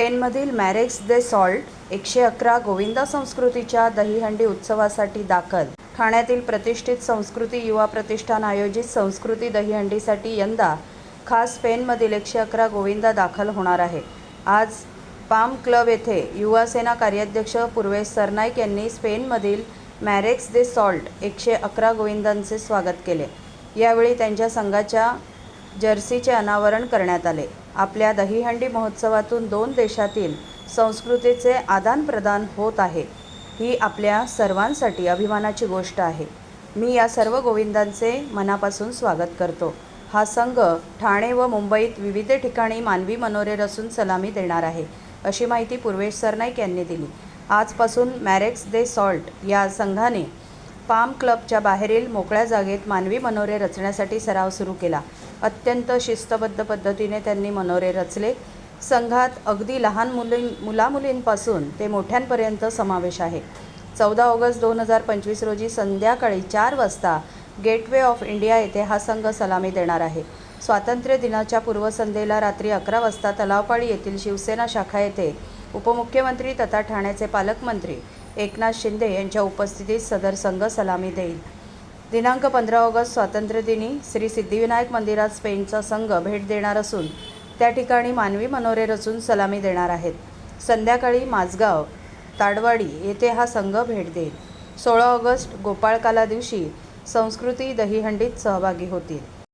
स्पेनमधील Marek's दे salt एकशे अकरा गोविंदा संस्कृतीच्या दहीहंडी उत्सवासाठी दाखल. ठाण्यातील प्रतिष्ठित संस्कृती युवा प्रतिष्ठान आयोजित संस्कृती दहीहंडीसाठी यंदा खास स्पेनमधील एकशे अकरा गोविंदा दाखल होणार आहे. आज पाम क्लब येथे युवासेना कार्याध्यक्ष पूर्वेश सरनाईक यांनी स्पेनमधील मॅरेक्स दे सॉल्ट एकशे अकरा गोविंदांचे स्वागत केले. यावेळी त्यांच्या संघाच्या जर्सीचे अनावरण करण्यात आले. आपल्या दहीहंडी महोत्सवातून दोन देशातील संस्कृतीचे आदानप्रदान होत आहे. ही आपल्या सर्वांसाठी अभिमानाची गोष्ट आहे. मी या सर्व गोविंदांचे मनापासून स्वागत करतो. हा संघ ठाणे व मुंबईत विविध ठिकाणी मानवी मनोरे रचून सलामी देणार आहे अशी माहिती पूर्वेश सरनाईक यांनी दिली. आजपासून मॅरेक्स दे सॉल्ट या संघाने पाम क्लबच्या बाहेरील मोकळ्या जागेत मानवी मनोरे रचण्यासाठी सराव सुरू केला. अत्यंत शिस्तबद्ध पद्धतीने त्यांनी मनोरे रचले. संघात अगदी लहान मुलीं मुलामुलींपासून ते मोठ्यांपर्यंत समावेश आहे. चौदा ऑगस्ट दोन हजार पंचवीस रोजी संध्याकाळी चार वाजता गेटवे ऑफ इंडिया येथे हा संघ सलामी देणार आहे. स्वातंत्र्य दिनाच्या पूर्वसंध्येला रात्री अकरा वाजता तलावपाळी येथील शिवसेना शाखा येथे उपमुख्यमंत्री तथा ठाण्याचे पालकमंत्री एकनाथ शिंदे यांच्या उपस्थितीत सदर संघ सलामी देईल. दिनांक पंधरा ऑगस्ट स्वातंत्र्यदिनी श्री सिद्धिविनायक मंदिरात स्पेनचा संघ भेट देणार असून त्या ठिकाणी मानवी मनोरे रचून सलामी देणार आहेत. संध्याकाळी माझगाव ताडवाडी येथे हा संघ भेट देईल. सोळा ऑगस्ट गोपाळकाला दिवशी संस्कृती दहीहंडीत सहभागी होतील.